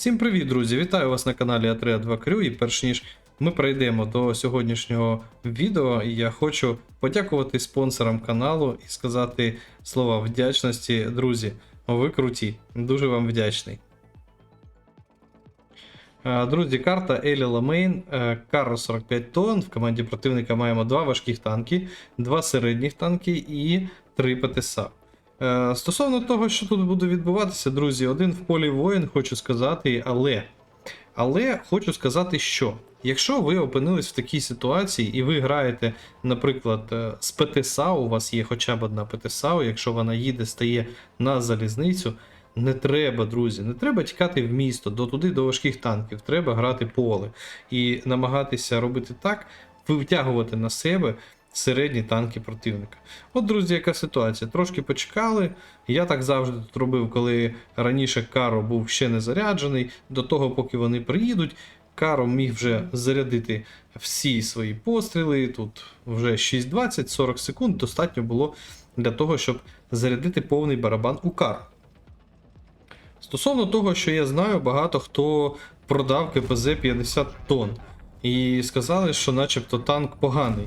Всім привіт, друзі! Вітаю вас на каналі Атреа 2 Крю. І перш ніж ми перейдемо до сьогоднішнього відео, я хочу подякувати спонсорам каналу і сказати слова вдячності, друзі. Ви круті, дуже вам вдячний. Е, Друзі, карта Елі Ламейн, е, Каро 45 тонн. В команді противника маємо два важких танки, два середніх танки і три ПТСА. Е, Стосовно того, що тут буде відбуватися, друзі, один в полі воїн, хочу сказати, але. Але хочу сказати, що якщо ви опинились в такій ситуації і ви граєте, наприклад, е, з ПТСА, у вас є хоча б одна ПТСА, якщо вона їде, стає на залізницю, не треба, друзі, не треба тікати в місто, до туди до важких танків. Треба грати поле і намагатися робити так, витягувати на себе середні танки противника. От, друзі, яка ситуація? Трошки почекали. Я так завжди тут робив, коли раніше Каро був ще не заряджений. До того, поки вони приїдуть, Каро міг вже зарядити всі свої постріли. Тут вже 6-20-40 секунд достатньо було для того, щоб зарядити повний барабан у Каро. Стосовно того, що я знаю, багато хто продав КПЗ 50 тонн і сказали, що начебто танк поганий.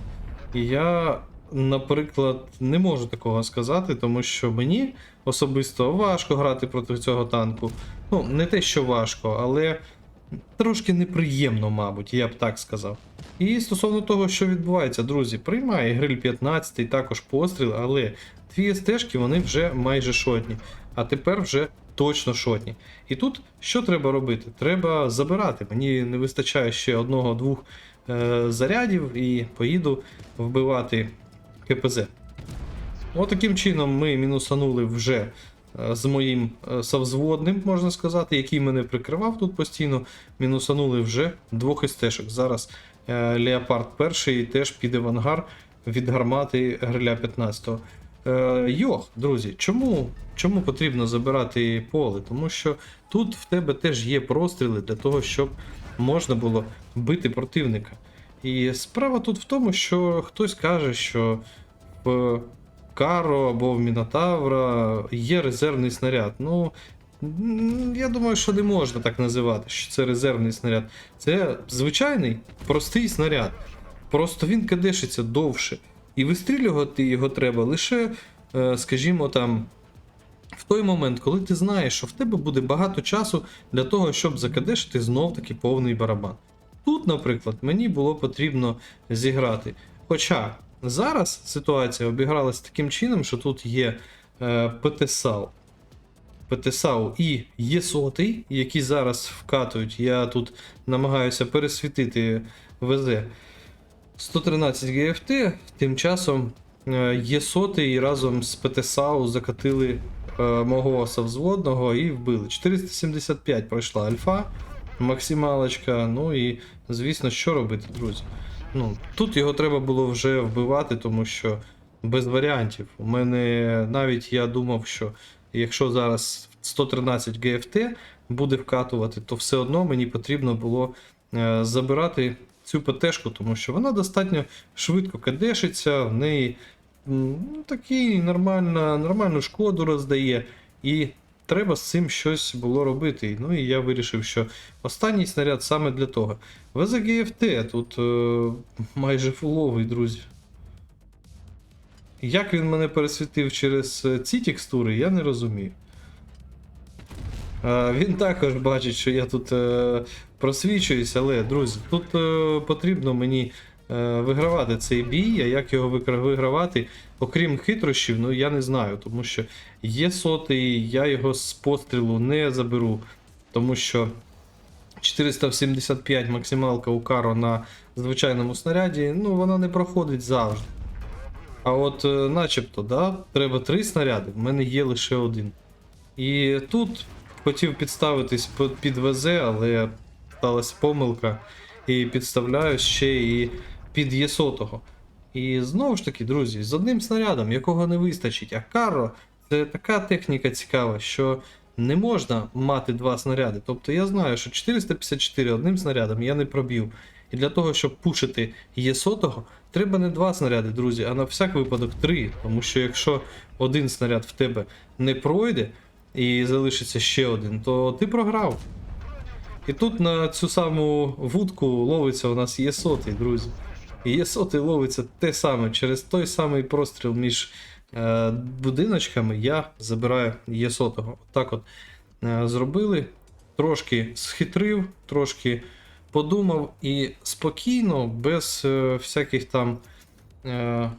Я, наприклад, не можу такого сказати, тому що мені особисто важко грати проти цього танку. Ну, не те, що важко, але трошки неприємно, мабуть, я б так сказав. І стосовно того, що відбувається, друзі, приймає гриль 15, також постріл, але дві стежки вони вже майже шотні, а тепер вже точно шотні. І тут що треба робити? Треба забирати. Мені не вистачає ще одного-двох е, зарядів і поїду вбивати КПЗ. От таким чином ми мінусанули вже е, з моїм е, совзводним, можна сказати, який мене прикривав тут постійно. Мінусанули вже двох естешок. Зараз Леопард перший теж піде в ангар від гармати гриля 15-го. Е, Йох, друзі, чому, чому потрібно забирати поле? Тому що тут в тебе теж є простріли для того, щоб можна було бити противника. І справа тут в тому, що хтось каже, що в Каро або в Мінотавра є резервний снаряд. Ну, я думаю, що не можна так називати, що це резервний снаряд. Це звичайний простий снаряд. Просто він кадешиться довше. І вистрілювати його треба лише, е, скажімо там, в той момент, коли ти знаєш, що в тебе буде багато часу для того, щоб закадешити знов таки повний барабан. Тут, наприклад, мені було потрібно зіграти. Хоча зараз ситуація обігралась таким чином, що тут є е, ПТСАУ. ПТСАУ і є сотий, які зараз вкатують. Я тут намагаюся пересвітити ВЗ. 113 ГФТ, тим часом е, є сотий разом з ПТСАУ закатили е, мого совзводного і вбили. 475 пройшла альфа, максималочка. Ну і звісно, що робити, друзі. Ну, Тут його треба було вже вбивати, тому що без варіантів. У мене навіть я думав, що якщо зараз 113 ГФТ буде вкатувати, то все одно мені потрібно було е, забирати цю ПТшку, тому що вона достатньо швидко кадешиться, в неї ну, такий нормальна, нормальну шкоду роздає. І треба з цим щось було робити. Ну і я вирішив, що останній снаряд саме для того. ВЗГФТ тут е, майже фуловий, друзі. Як він мене пересвітив через е, ці текстури, я не розумію. Е, Він також бачить, що я тут е, просвічуюсь, але, друзі, тут потрібно мені вигравати цей бій, а як його вигравати, окрім хитрощів, ну я не знаю, тому що є сотий, я його з пострілу не заберу, тому що 475 максималка у Каро на звичайному снаряді, ну вона не проходить завжди. А от, е, начебто, да, треба три снаряди, в мене є лише один. І тут хотів підставитись під- під ВЗ, але сталася помилка. І підставляю ще і під Єсотого. І знову ж таки, друзі, з одним снарядом, якого не вистачить. А Каро це така техніка цікава, що не можна мати два снаряди. Тобто я знаю, що 454 одним снарядом я не проб'ю. І для того, щоб пушити Єсотого, треба не два снаряди, друзі, а на всяк випадок три. Тому що якщо один снаряд в тебе не пройде і залишиться ще один, то ти програв. І тут на цю саму вудку ловиться у нас є сотий, друзі. І є ловиться те саме. Через той самий простріл між е, будиночками я забираю є сотого. Так от е, зробили. Трошки схитрив, трошки подумав і спокійно, без е, всяких там е,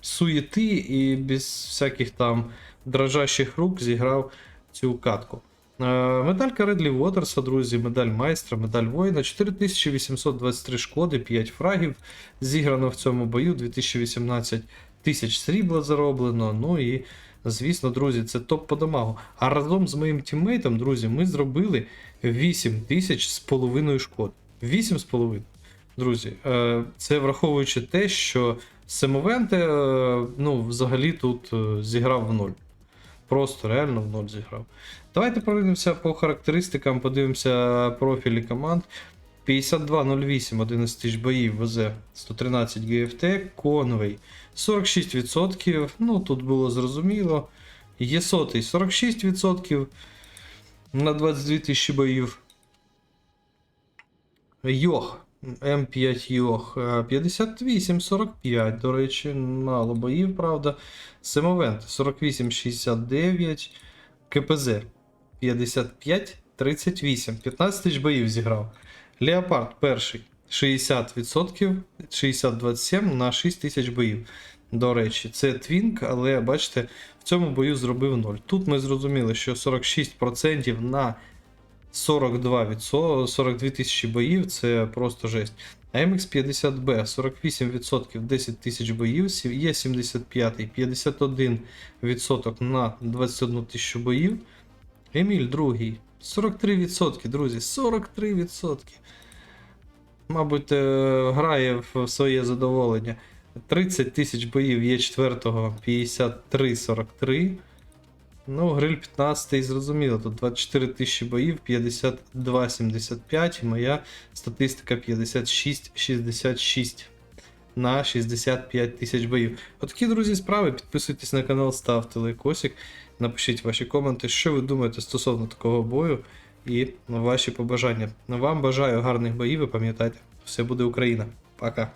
суєти і без всяких там дрожащих рук зіграв цю катку. Е, Медалька Редлі Уотерса, друзі, медаль майстра, медаль воїна, 4823 шкоди, 5 фрагів зіграно в цьому бою, 2018 тисяч срібла зароблено. Ну і, звісно, друзі, це топ по дамагу. А разом з моїм тіммейтом, друзі, ми зробили 8 тисяч з половиною шкод. 8 з половиною. Друзі, е, це враховуючи те, що Семовенте, е, ну, взагалі тут зіграв в ноль. Просто реально в ноль зіграв. Давайте пройдемося по характеристикам, подивимося профілі команд. 52.08, 11 тисяч боїв везе 113 ГФТ, Конвей 46%. Ну, тут було зрозуміло. Є сотий 46% на 22 тисячі боїв. Йох. М5 Йох 58-45, до речі, мало боїв, правда. Семовент 48-69. КПЗ 55-38. 15 тисяч боїв зіграв. Леопард перший 60%, 60-27 на 6 тисяч боїв. До речі, це твінк, але бачите, в цьому бою зробив 0. Тут ми зрозуміли, що 46% на 42 42 тисячі боїв це просто жесть. А MX50B 48% 10 тисяч боїв, є 75 51% на 21 тисячу боїв. Еміль другий 43%, друзі, 43%. Мабуть, е, грає в своє задоволення. 30 тисяч боїв є четвертого 53-43. Ну, гриль 15 зрозуміло. Тут 24 тисячі боїв, 52,75. І моя статистика 56,66 на 65 тисяч боїв. Отакі, друзі, справи. Підписуйтесь на канал, ставте лайкосик, напишіть ваші коменти, що ви думаєте стосовно такого бою і ваші побажання. Вам бажаю гарних боїв і пам'ятайте, все буде Україна. Пока.